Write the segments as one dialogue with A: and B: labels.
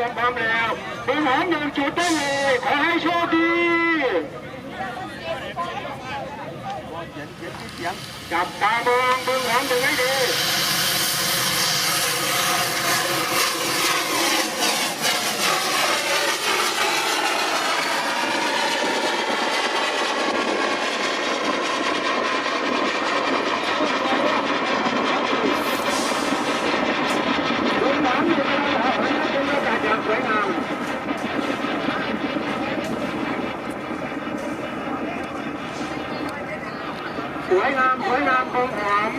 A: ตรียมพร้อมแล้วมีหอมหนึ่งจุดได้เลยขอให้โชคดีจับตามองบึงหอมถึงให้ดี บึงหอมหนึ่งกำลังออกให้เป็นบรรยากาศอย่างสวยงาม สวยงามสวยงามบึงหอม90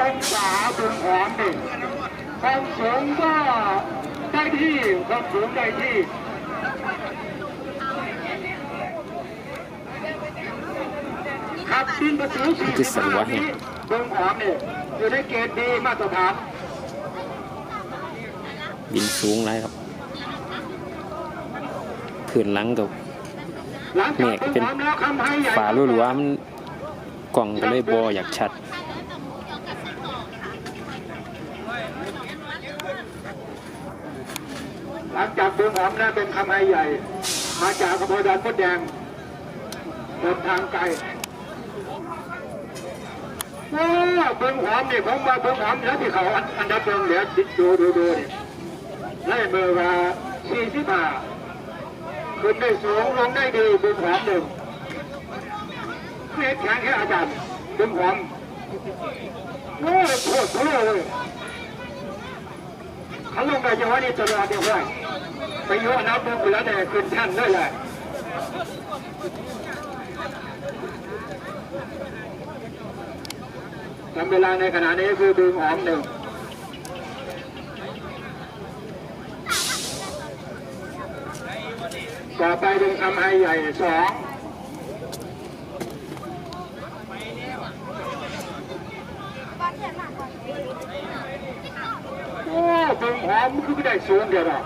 A: องศาบึงหอมนี่ความสูงก็ได้ที่ความสูงได้ที่ครับดินประสิวสี่
B: คือ
A: สิ
B: สั
A: บ
B: นวะ
A: ห้า
B: เนี่
A: นี้
B: ย
A: เบิ้งหอมเนี่ยอยู่ในเกณฑ์ดีมาตรฐาน
B: บินสูงไรครับ ขืนหลังกับ
A: หลังจาก
B: เนี่ยก็
A: เบิ้ง
B: เป็น
A: หอมแล้วคำให้ใหญ่
B: ฝาลัวๆมันกล่องก็เลยบออยากชัด
A: หลังจากเบิ้งหอมแล้วเป็นคำให้ใหญ่ มาจากอำเภอดอนมดแดงเดินทางไกลโอ้เบิ้งหอมนี่ผมว่าเบิ้งหอมแล้วที่เขาอันอันดับหนึ่งเดี๋ยวดูดูดูนี่ไล่เบอร์ว่าสี่สิบห้า ขึ้นได้สูงลงได้ดีเบิ้งหอมหนึ่งเฮ็ดแข็งแค่อาจารย์ดึงหอมโอ้โหโคตรโลเลยเขาลงไปยังว่านี่ตลอดเดียวว่าไปโยนน้ำปุ๊บแล้วเนี่ยขึ้นท่านเลยแหละทำเวลาในขณะนี้คือดึงหอมหนึ่ง ต่อไปดึงทำไฮใหญ่สองโอ้เบิ่งหอมคือไม่ได้สูงเดียวหรอก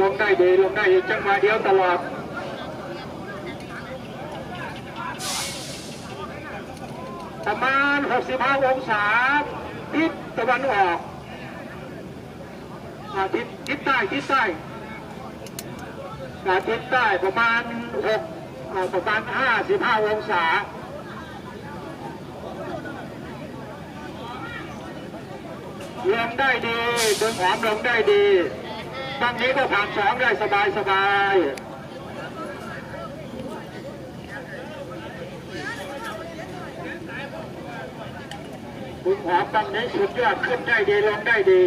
A: ลงได้ดีลงได้จังหวะเดียวตลอดประมาณ 65 องศาทิศตะวันออก อาทิศทิศใต้ทิศใต้อาทิศใต้ประมาณ6อ่าประมาณ55องศาลงได้ดีดึงหอมลงได้ดีบางนี้ก็ผ่านสองได้สบายสบายดึงหอมบางนี้สุดยอดขึ้นได้ดีลงได้ดี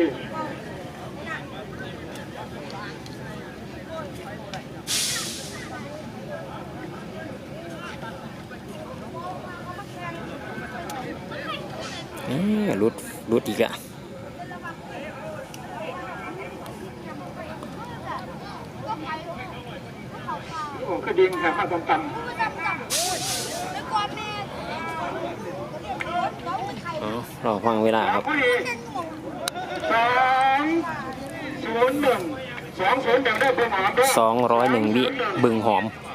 B: รุดรุดอีกอะ
A: โอ้กระดิ่งแถวข้าวต้มตำ
B: อ๋อรอฟังเวลาครับ
A: ผู้หญิงสองศูนย์หนึ่งสองศูนย์หนึ่งได้เป็นหอมด้วย
B: 201วิบึงหอม
A: ส